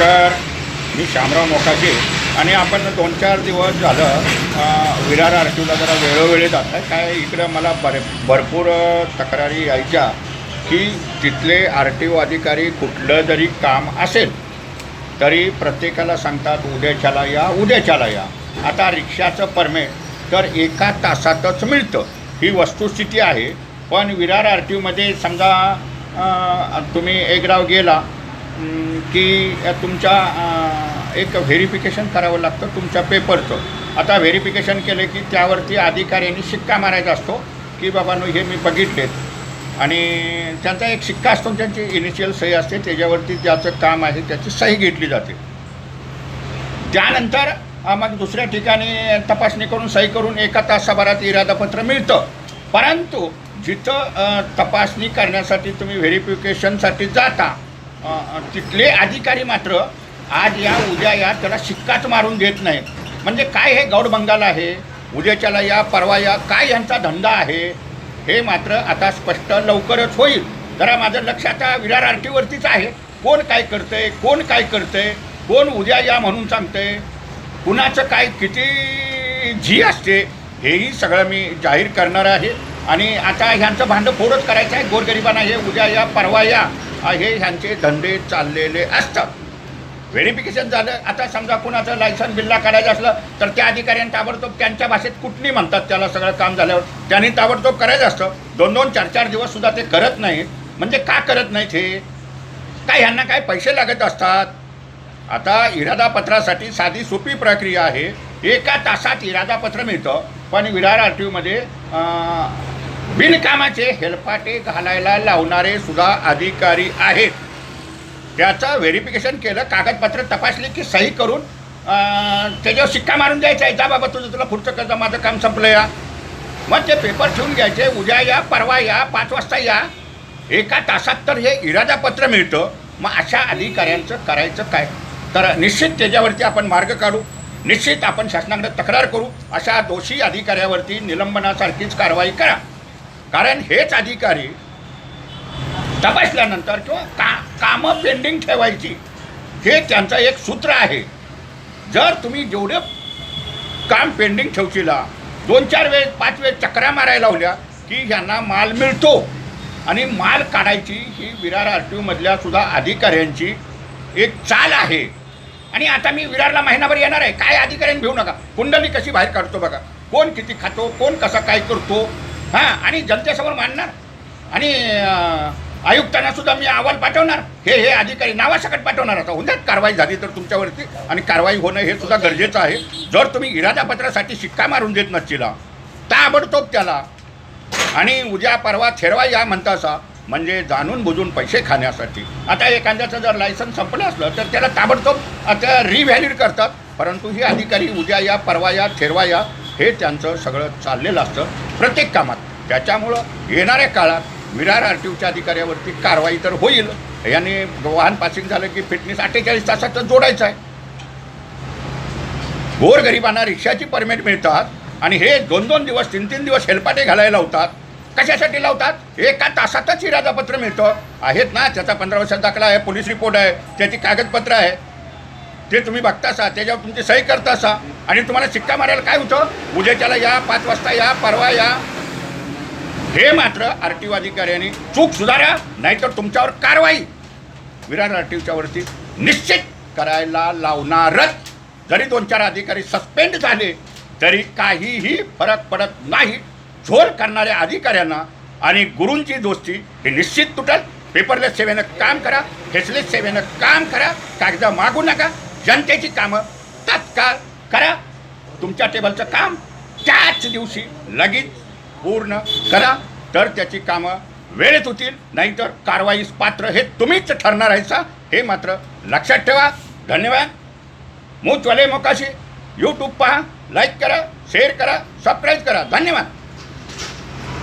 नमस्कार. मी शामराव मोकाजी. आणि आपण दोन चार दिवस झालं विरार आर जरा वेळोवेळी जात आहे. काय इकडं मला भर भरपूर तक्रारी यायच्या की तिथले आर टी ओ अधिकारी कुठलं जरी काम असेल तरी प्रत्येकाला सांगतात उद्याच्याला या उद्याच्याला या. आता रिक्षाचं परमिट तर एका तासातच मिळतं. ही वस्तुस्थिती आहे. पण विरार आर टी ओमध्ये समजा तुम्ही तुम्ही एकराव गेला की तुमच्या एक व्हेरिफिकेशन करावं लागतं तुमच्या पेपरचं. आता व्हेरिफिकेशन केलं की त्यावरती अधिकाऱ्यांनी शिक्का मारायचा असतो की बाबांनो हे मी बघितलेत. आणि त्यांचा एक शिक्का असतो त्यांची इनिशियल सही असते त्याच्यावरती ज्याचं काम आहे त्याची सही घेतली जाते. त्यानंतर मग दुसऱ्या ठिकाणी तपासणी करून सही करून एका तासाभरात इरादापत्र मिळतं. परंतु जिथं तपासणी करण्यासाठी तुम्ही व्हेरिफिकेशनसाठी जाता तिथले अधिकारी मात्र आज या उद्या या त्याला शिक्काच मारून देत नाहीत. म्हणजे काय हे गौडबंगाल आहे? उद्याच्याला या परवा या काय यांचा धंदा आहे? हे मात्र आता स्पष्ट लवकरच होईल. जरा माझं लक्ष आता विरार आरटीवरतीच आहे. कोण काय करतंय? कोण काय करतंय? कोण उद्या या म्हणून सांगतंय? कुणाचं काय किती झी असते? हेही सगळं मी जाहीर करणार आहे. आणि आता ह्यांचं भांडं फोडच करायचं आहे. गोरगरिबांना हे उद्या या परवा या. हे ह्यांचे धंदे चाललेले असतात. व्हेरिफिकेशन झालं आता समजा कुणाचं लायसन बिल्ला काढायचं असलं तर त्या अधिकाऱ्यांनी ताबडतोब त्यांच्या भाषेत कुठली म्हणतात त्याला सगळं काम झाल्यावर. त्यांनी ताबडतोब करायचं असतं. दोन दोन चार चार दिवस सुद्धा ते करत नाहीत. म्हणजे का करत नाहीत हे? काय ह्यांना काय पैसे लागत असतात? आता इरादापत्रासाठी साधी सोपी प्रक्रिया आहे. एका तासात इरादापत्र मिळतं. पण विरार आर टी ओमध्ये बिनकामाचे हेलपाटे घालायला लावणारे सुद्धा अधिकारी आहेत. त्याचं व्हेरिफिकेशन केलं कागदपत्र तपासली की सही करून त्याच्यावर शिक्का मारून द्यायचा आहे. जा बाबा तुझं तुला पुढचं कर्ज माझं काम संपलं या. मग ते पेपर ठेवून घ्यायचे. उद्या या परवा या पाच वाजता या. एका तासात तर हे इरादापत्र मिळतं. मग अशा अधिकाऱ्यांचं करायचं काय? तर निश्चित त्याच्यावरती आपण मार्ग काढू. निश्चित आपण शासनाकडे तक्रार करू. अशा दोषी अधिकाऱ्यावरती निलंबनासारखीच कारवाई करा. कारण हेच अधिकारी तपासल्यानंतर किंवा का कामं पेंडिंग ठेवायची हे त्यांचं एक सूत्र आहे. जर तुम्ही जेवढे काम पेंडिंग ठेवशीला दोन चार वेळेस पाच वेळेस चक्रा मारायला लावल्या की ह्यांना माल मिळतो. आणि माल काढायची ही विरार आर टी ओमधल्या सुद्धा अधिकाऱ्यांची एक चाल आहे. आणि आता मी विरारला महिनाभर येणार आहे. काय अधिकाऱ्यांनी घेऊ नका. कुंडली कशी बाहेर काढतो बघा. कोण किती खातो कोण कसा काय करतो हां आणि जनतेसमोर मांडणार. आणि आयुक्तांना सुद्धा मी अहवाल पाठवणार. हे हे अधिकारी नावासकट पाठवणार. आता उद्यात कारवाई झाली तर तुमच्यावरती आणि कारवाई होणं हे सुद्धा गरजेचं आहे. जर तुम्ही इरादापत्रासाठी शिक्का मारून देत नसतीला ताबडतोब त्याला. आणि उद्या परवा थेरवा या म्हणतासा म्हणजे जाणून बुजून पैसे खाण्यासाठी. आता एखाद्याचं जर लायसन संपलं असलं तर त्याला ताबडतोब आता रिव्हॅल्यूड करतात. परंतु हे अधिकारी उद्या या परवा या थेरवा या हे त्यांचं सगळं चाललेलं असतं. प्रत्येक कामात. त्याच्यामुळं येणाऱ्या काळात विरार आर टी ओच्या अधिकाऱ्यावरती कारवाई तर होईल. याने वाहन पासिंग झालं की फिटनेस अठ्ठेचाळीस तासातच जोडायचं आहे. गोरगरिबांना रिक्षाची परमिट मिळतात आणि हे दोन दोन दिवस तीन तीन दिवस हेलपाटे घालायला लावतात. कशासाठी लावतात? एका तासातच इरादापत्र मिळतं. आहेत ना त्याचा पंधरा वर्षात दाखला आहे पोलीस रिपोर्ट आहे त्याची कागदपत्र आहे. ते तुम्ही बघता असा त्याच्यावर तुमची सही करतासा आणि तुम्हाला शिक्का मारायला काय होतं? उद्याच्याला या पाच वाजता या परवा या हे मात्र आर टी ओ अधिकाऱ्यांनी चूक सुधारा नाहीतर तुमच्यावर कारवाई. विरार आर टी ओच्या वरती निश्चित करायला लावणारच. जरी दोन चार अधिकारी सस्पेंड झाले तरी काहीही फरक पडत नाही. झोल करणाऱ्या अधिकाऱ्यांना आणि गुरूंची दोस्ती ही निश्चित तुटल. पेपरलेस सेवेनं काम करा फेसलेस सेवेनं काम करा कागद मागू नका. जनतेची कामं तत्काळ करा. तुमच्या टेबलचं काम त्याच दिवशी लगेच पूर्ण करा तर त्याची कामं वेळेत होतील नाहीतर कारवाईस पात्र हे तुम्हीच ठरणार आहेसा हे मात्र लक्षात ठेवा. धन्यवाद. मूचवाले मोकाशी. यूट्यूब पहा लाईक करा शेअर करा सबस्क्राईब करा. धन्यवाद.